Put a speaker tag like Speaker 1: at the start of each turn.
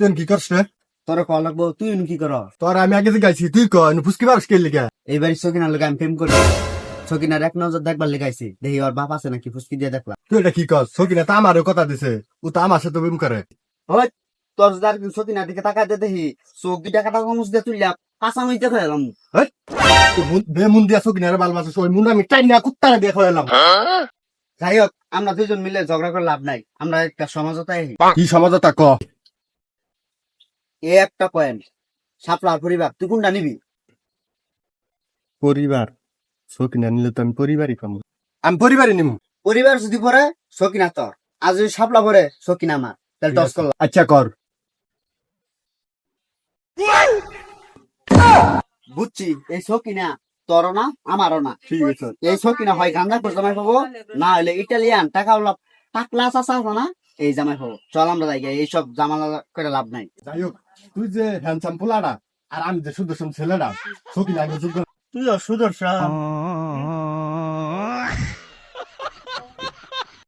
Speaker 1: তুই কি করছ
Speaker 2: তোর কল লাগবো তুই কি কর
Speaker 1: তোর আমি আগে গাইছি তুই ক ফুসকি পারস কে লিগা?
Speaker 2: এইবার সকিনার লোক আমি প্রেম করি। সকিনার এক নজর দেখবার লেগাইছি দেখি ওর বাপ আছে নাকি ফুসকি দিয়ে দেখলাম।
Speaker 1: তুই এটা কি কর সকিনা তা আমারও কথা দিছে। ও তো আমার সাথে প্রেম করে।
Speaker 2: তোর সকিনার দিকে দেখি চোখ দুইটা কাটা কমস দিয়ে তুললাম। কাঁচা মইতে খাইলাম
Speaker 1: তুই মুন- বে মুন সই মুন আমি টাইম না কুত্তারে দিয়ে খাইলাম
Speaker 2: যাই হোক আমরা দুজন মিলে ঝগড়া করে লাভ নাই। আমরা একটা সমাজতায়
Speaker 1: কি সমাজতা ক?
Speaker 2: এ একটা পয়েন্ট সাপলার পরিবার তুই কোনটা নিবি?
Speaker 1: পরিবার। সকিনা নিলে তো আমি পরিবারই পাবো আমি পরিবারই নিমু।
Speaker 2: পরিবার যদি পরে সকিনা তোর। আর যদি সাপলা পরে সকিনা আমার। তাহলে টস করলাম।
Speaker 1: আচ্ছা কর।
Speaker 2: বুঝছি এই কিনা তোর না আমারও না।
Speaker 1: ঠিক আছে।
Speaker 2: এই সকিনা হয় গান্দা করে জামাই পাবো না হলে ইটালিয়ান টাকা টাকলা চাষা আছে না এই জামাই পাবো চল আমরা যাই এইসব জামালা করে লাভ নাই।
Speaker 1: যাই হোক তুই যে হ্যান্ডসাম পোলাটা আর আমি যে সুদর্শন ছেলেটা সকিনা
Speaker 2: তুই সুদর্শন।